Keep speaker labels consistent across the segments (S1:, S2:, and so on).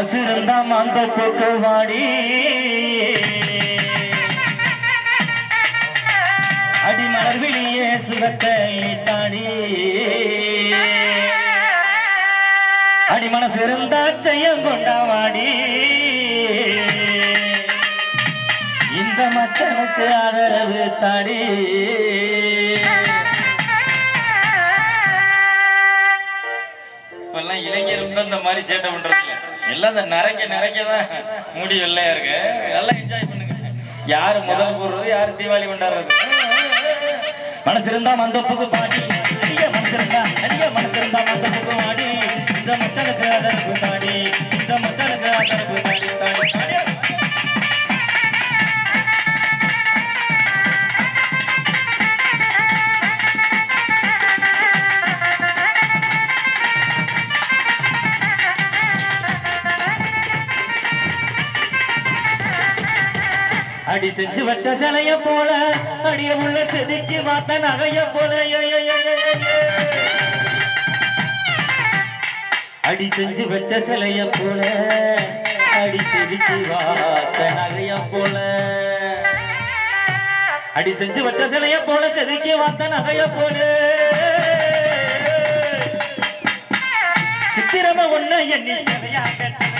S1: மனசு இருந்தா மாந்த வாடி அடி மலர் விழியே சுகத்தை தாடி அடி மனசு இருந்தா செய்யம் கொண்டாவாடி. இந்த மச்சனுக்கு ஆதரவு தாடி.
S2: இப்பெல்லாம் இளைஞர்கள் இந்த மாதிரி சேட்டை பண்றது எல்லாம் இந்த நிறைக்க நிறைக்க தான் முடி வெள்ளையா இருக்கு. எல்லாம் என்ஜாய் பண்ணுங்க. யாரு முதல் போடுறது யாரு தீபாவளி கொண்டாடுறது?
S1: மனசு இருந்தா மந்தப்புக்கு பாட்டி. அடி செஞ்சு வச்ச சிலைய போல அடிய உள்ள செதுக்கி பார்த்த நகைய போல. அடி செஞ்சு வச்ச சிலைய போல அடி செதுக்கி பார்த்த நகைய போல. அடி செஞ்சு வச்ச சிலைய போல செதுக்கி பார்த்த நகைய போல. சித்திரம ஒண்ணு எண்ணி சிலையாக சிலை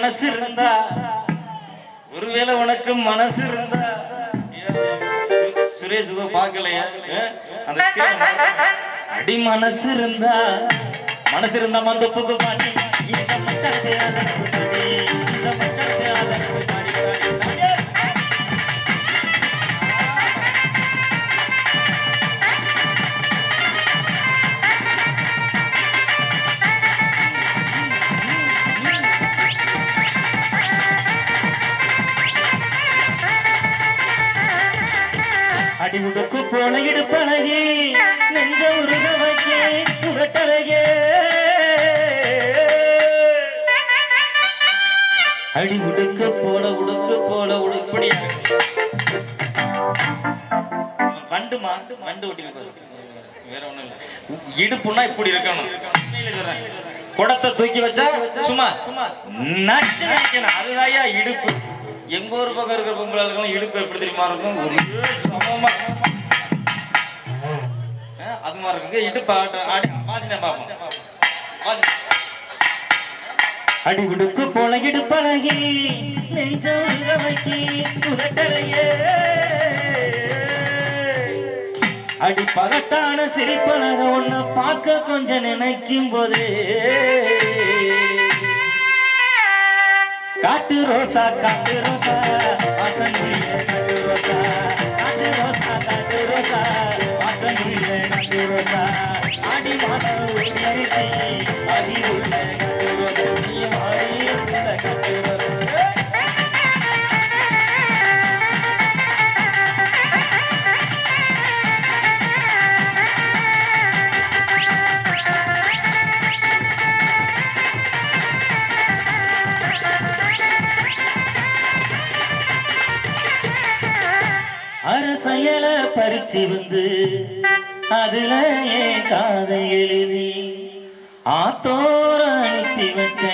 S1: மனசு இருந்தா ஒருவேளை உனக்கு மனசு இருந்தா சுரேஷ் இதோ பார்க்கலையா? அந்த அடி மனசு இருந்தா மனசு இருந்தா மந்தப்புக்கு பாடி அடி உடுக்கு போல இடுப்பழகி நெஞ்ச உருக வைக்க புகட்டழகே. அடி உடுக்கு போல உடுக்கு போல உடுப்படியா வண்டுமா வண்டு ஓட்டி வேற ஒண்ணும் இல்லை. இடுப்புனா இப்படி இருக்கணும். குடத்தை தூக்கி வச்சா சும்மா சும்மா. நச்சு நினைக்கணும். அதுதான் இடுப்பு. எங்க ஊர் பக்கம் இருக்கிற பொம்பளை இருக்கும் இடுப்பு எப்படி தெரியுமா இருக்கும்? ஒரே சமமா. அது மாதிரி இருக்குங்க. இடுப்பு ஆட்டம் ஆடி வாசினை பார்ப்போம் வாசினை அடி உடுக்கு போல இடுப்பழகி நெஞ்ச உதட்டலையே. அடி பகட்டான சிரிப்பழக உன்னை பார்க்க கொஞ்சம் நினைக்கும் போதே காட்டு ரோசா காட்டு ரோசா வாசனையில காட்டு ரோசா காட்டு ரோசா காட்டு ரோசா வாசனையில காட்டு ரோசா. ஆடி மாசம் ஒளிரிச்சு அடி உள்ள அரசையல பறிச்சு வந்து அதுல ஏன் காதை எழுதி ஆத்தோர அனுப்பி வச்ச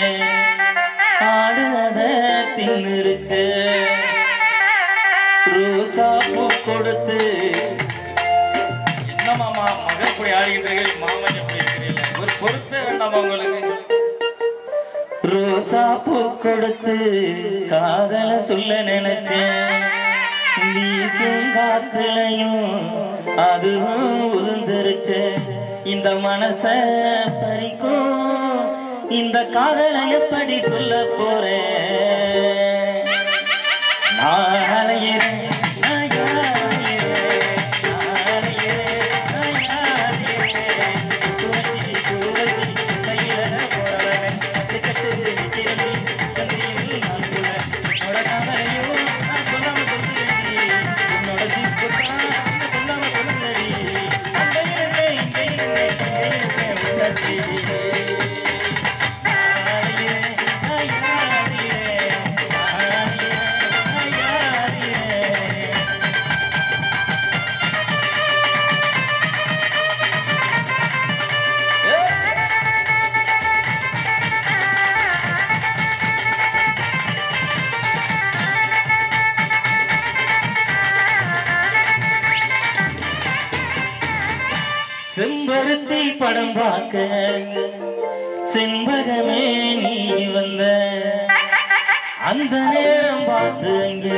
S1: ஆடு அத தின்னுருச்ச. ரோசா பூ கொடுத்து என்ன மாமா மகள் இப்படி ஆடுகின்றீர்கள் மாமன் எப்படி இருக்கிறீர்கள் ஒரு பொறுப்பே வேண்டாமா உங்களுக்கு? ரோசா பூ கொடுத்து காதல சொல்ல நினைச்சேன். வீசும் காத்துலையும் அதுவும் உதிர்ந்துருச்சு. இந்த மனச பறிக்கும். இந்த காதலை எப்படி சொல்ல போறேன்? நான் அலையிறேன், செம்பருத்தி படம் பார்க்க செம்பகமே நீ வந்த. அந்த நேரம் பார்த்து அங்க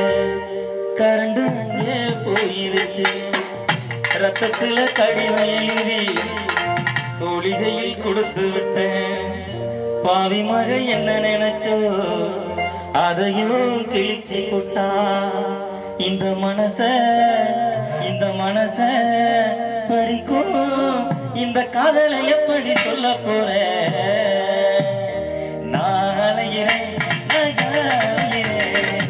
S1: கரண்டு அங்கே போயிருச்சு. ரத்தத்துல கடிதம் எழுதி தோழிகையில் கொடுத்து விட்டேன். பாவி மக என்ன நினைச்சோ அதையும் கிழிச்சு போட்டா. இந்த மனச இந்த மனச இந்த காதலை எப்படி சொல்ல போறேன்? நான் அலைகிறேன் நான் அலைகிறேன்,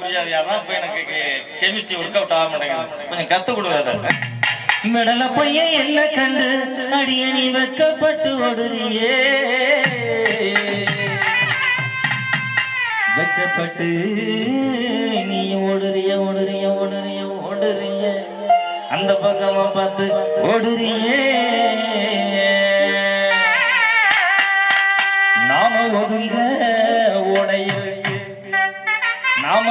S2: புரியாது அதான் இப்போ எனக்கு கெமிஸ்ட்ரி ஒர்க் அவுட் ஆக மாட்டேங்குது. கொஞ்சம் கற்றுக் கொடுக்காத
S1: மெடல பையன் என்ன கண்டு அடியணி வெக்கப்பட்டு ஓடுறியே. வெக்கப்பட்டு நீ ஓடுறிய ஓடுறிய ஓடுறிய ஓடுறிய. அந்த பக்கமா பார்த்து ஓடுறியே. நாம ஒதுங்க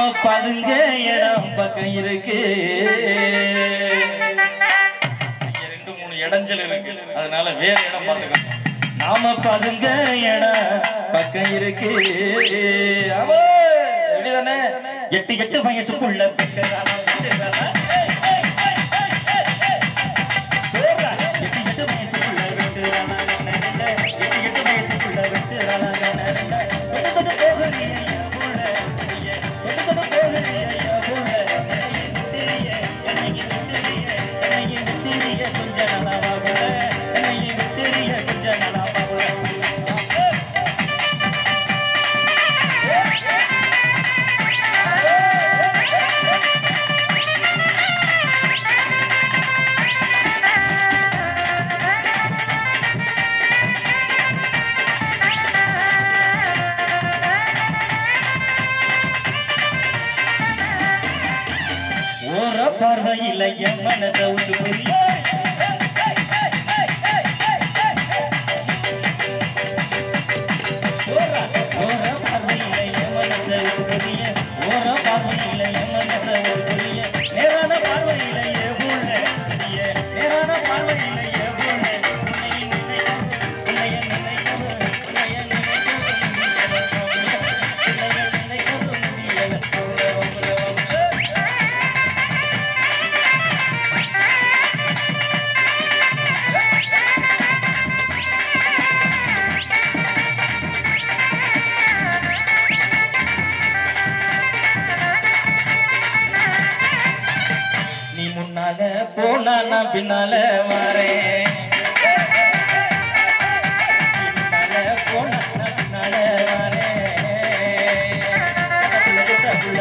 S1: நாம பதுங்க இடம் பக்கம் இருக்கு.
S2: ரெண்டு மூணு இடைஞ்சல் இருக்கு. அதனால வேற இடம் பார்த்துக்கணும்.
S1: நாம பதுங்க இடம் பக்கம் இருக்கு.
S2: ஆமா,
S1: எட்டு எட்டு வயசுக்குள்ள பெக்கறானா, பெக்கறானா? பார்வையில என் மனச உச்சு புரிய போனா நான் பின்னால வரேன். நீ முன்னால போனா நான் பின்னால வரேன். கட்டப்புள்ள,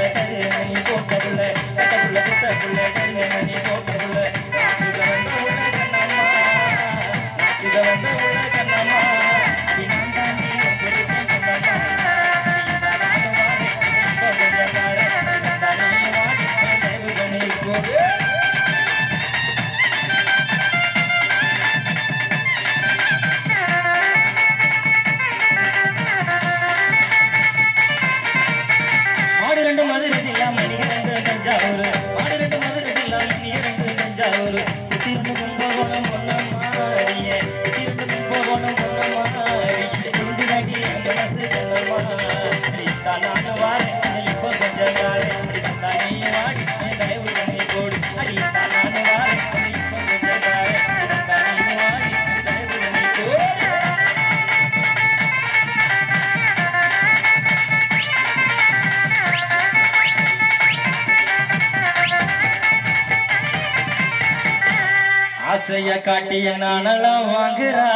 S1: காட்டி அனலாம் வாங்குறா.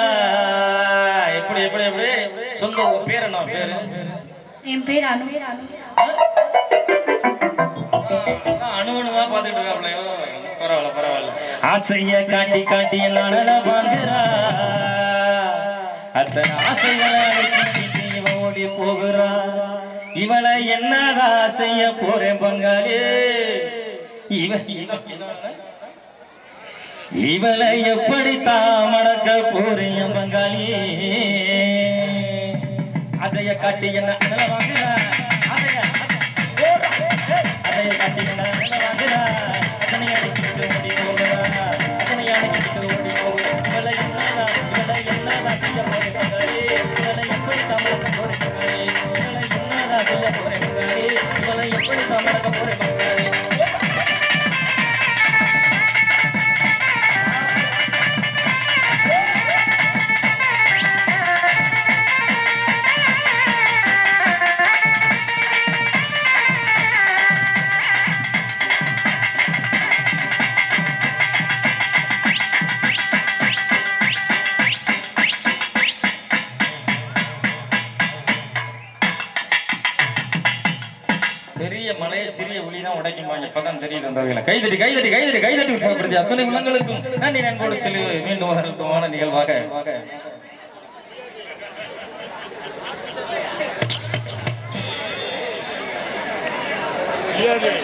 S1: எப்படி எப்படி எப்படி? சொந்த உன் பேர் என்ன பேரு?
S3: என் பேர் அனு.
S1: அதான் அணு அணுவா பாத்துட்டு இருக்காப்லையோ பரவாயில்ல பரவாயில்ல. ஆசைய காட்டி காட்டி அனல வாங்குறா. அத்தனை ஆசைகளை இவன் ஓடி போகிறா. இவளை என்னதான் செய்ய போறேன் பங்காளி? இவன் இவன் என்ன இவளை எப்படி தாமடக்க போறீங்க பங்காளி? அசைய காட்டி என்ன பெரிய மலையை சிறிய ஒளி தான் உடைக்குமாங்க இப்பதான் தெரியுது அந்த வகையில. கைதட்டி கைதட்டி கைதட்டி கைதட்டி உற்சாகப்படுத்தி. அத்தனை உள்ளங்களுக்கும் நன்றி நண்போடு சொல்லி. மீண்டும் ஒரு அற்புதமான நிகழ்வாக. Yeah, yeah.